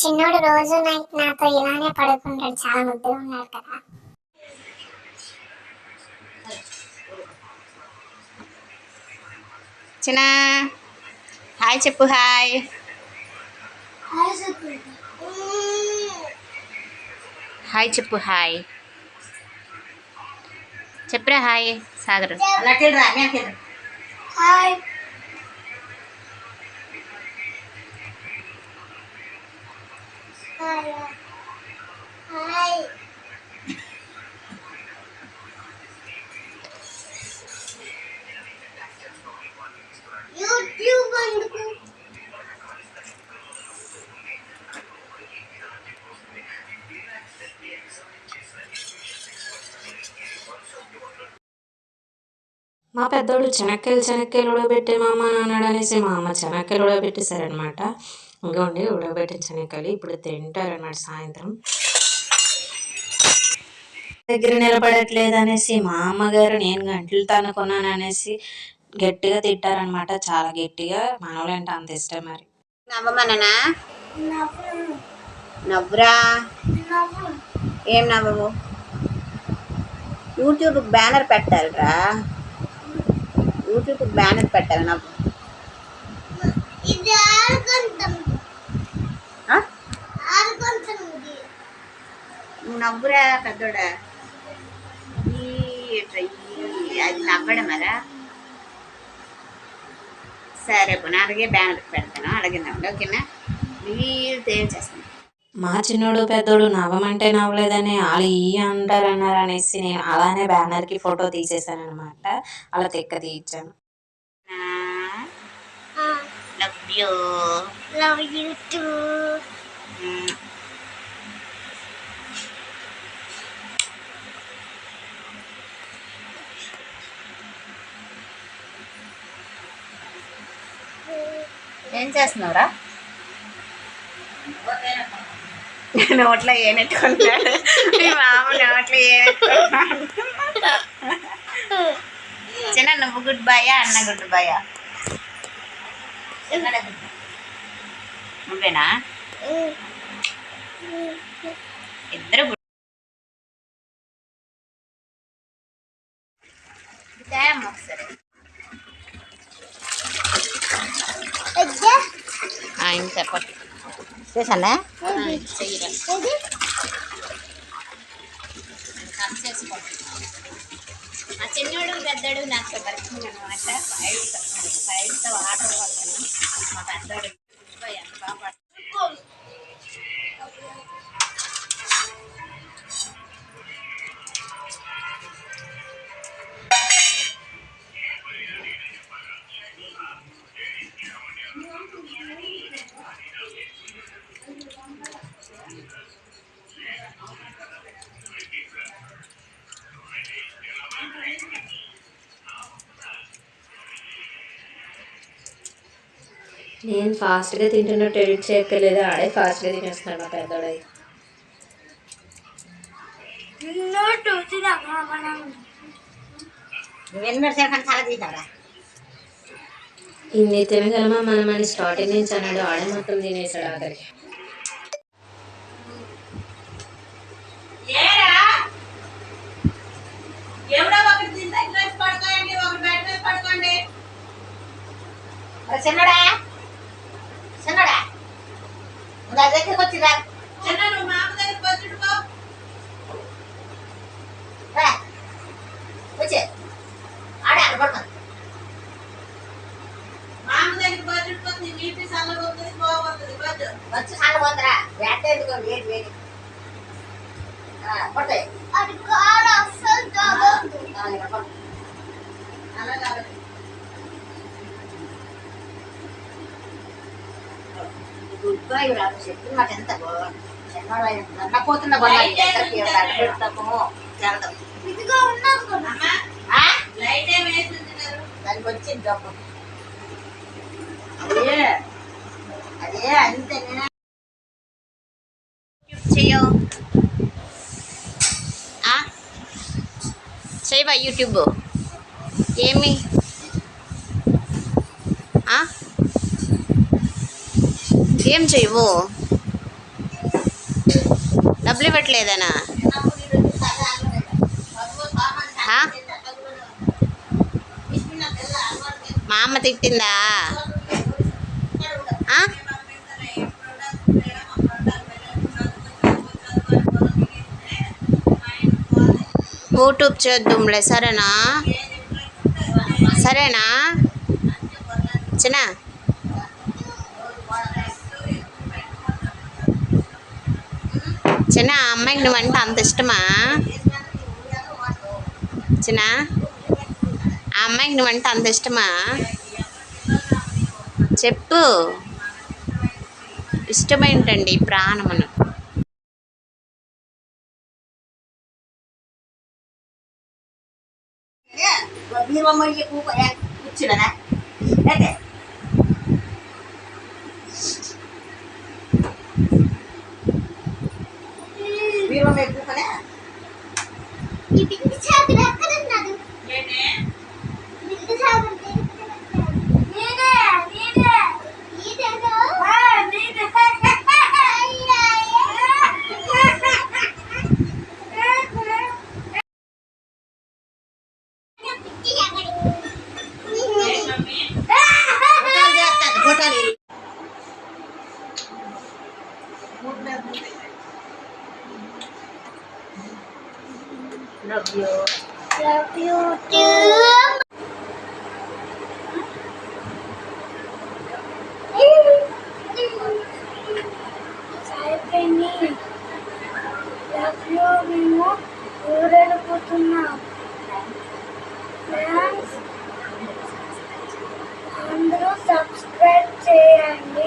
చిన్నోడు రోజు నైట్ నాతో ఇలానే పడుకుంటాడు. చాలా ముద్దుగా ఉన్నాడు కదా. చిన్న హాయ్ చెప్పు హాయ్. హాయ్ చెప్పు. హాయ్ చెప్పురా హాయ్ సాగర్. హాయ్. మా పెద్దోడు చెనక్కాయలు చెనక్కాయలు ఉడకబెట్టే మామ అన్నాడు అనేసి మా అమ్మ చెనక్కాయలు పెట్టేశారనమాట ఇంకోండి ఉడకబెట్టిన చెనక్కాయలు ఇప్పుడు తింటారనమాట సాయంత్రం. దగ్గర నిలబడట్లేదు అనేసి మా అమ్మగారు నేను గంటలు తనుకున్నాను అనేసి గట్టిగా తిట్టారనమాట చాలా గట్టిగా మనవలంటే అంత ఇష్టం మరి. నవ్వమననా? నవ్వురా? ఏం నవ్వవు? యూట్యూబ్ బ్యానర్ పెట్టాలిరా. యూట్యూబ్ బ్యానర్ పెట్టాలి నవ్వు. నవ్వురా పెద్దోడా? అది నవ్వడం మరా సరే పోనీ అలాగే బ్యానర్ పెడతాను అలాగే నవ్వు ఓకేనా? వీళ్ళు ఏం చేస్తాను మా చిన్నోడు పెద్దోడు నవ్వమంటే నవ్వలేదని వాళ్ళు ఈ అంటారన్నారు అనేసి నేను అలానే బ్యానర్కి ఫోటో తీసేసాను అనమాట అలా తెక్క తీయించాను. Love you. లవ్ యూ ఏం చేస్తున్నావురా? నోట్లో ఏనెట్టుకున్నాడు మీ మామ నోట్లో ఏనెట్టుకున్నాడు చిన్న నువ్వు గుడ్ బాయ్ అన్న గుడ్ బాయ్ నువ్వేనా? ఇద్దరు ఒకసారి. ఆయన చెప్పండి చేశానా చిన్నోడు పెద్దోడు నాకు పరిచయం అనమాట ఫైల్స్ ఫైల్స్ వాటర్ పడుతున్నాను మా పెద్దోడు నేను ఫాస్ట్గా తింటున్నట్టు ఎడిట్ చేయక్కర్లేదు ఆడే ఫాస్ట్గా తినేస్తున్నాడు మా పెద్దోడై తీసావరా ఇన్ని తినగలమా? మనమని స్టార్టింగ్ నుంచి అన్నాడు ఆడే మొత్తం తినేసాడు ఆఖరికి. నా దగ్గరికి దగ్గర వచ్చుడుకో వచ్చే. ఆడే పడుకో మామ దగ్గర వచ్చుడుకోతుంది నీటి చల్లబోతుంది బాగుంటుంది బజ్జు. వచ్చి చల్లబోతుందిరా వేట ఎందుకో వేడి వేడి. పడతాయి. అది కాదు అస్సలు తాగొద్దు. గుడ్ మాట ఎంత చిన్నవాడు నన్నపోతున్న ఇదిగో ఉన్నాను దానికి వచ్చింది డబ్బు అదే అదే అంతే చెయ్యో చేయవా యూట్యూబ్? ఏమి ఆ? ఏం చేయవు. డబ్బులు ఇవ్వట్లేదనా మా అమ్మ తిట్టిందా? యూట్యూబ్ చేద్దాంలే సరేనా? సరేనా? చిన్న? చిన్న ఆ అమ్మాయికి నువ్వంటే అంత ఇష్టమా? చిన్న ఆ అమ్మాయికి నువ్వంటే అంత ఇష్టమా? చెప్పు. ఇష్టమేంటండి ప్రాణమును. ఈ బిందు చేతులు ఎక్కడున్నారు బిందు చేతులు నేనే నేనే Love you. Love you too. Love you, అందరూ సబ్స్క్రైబ్ చేయండి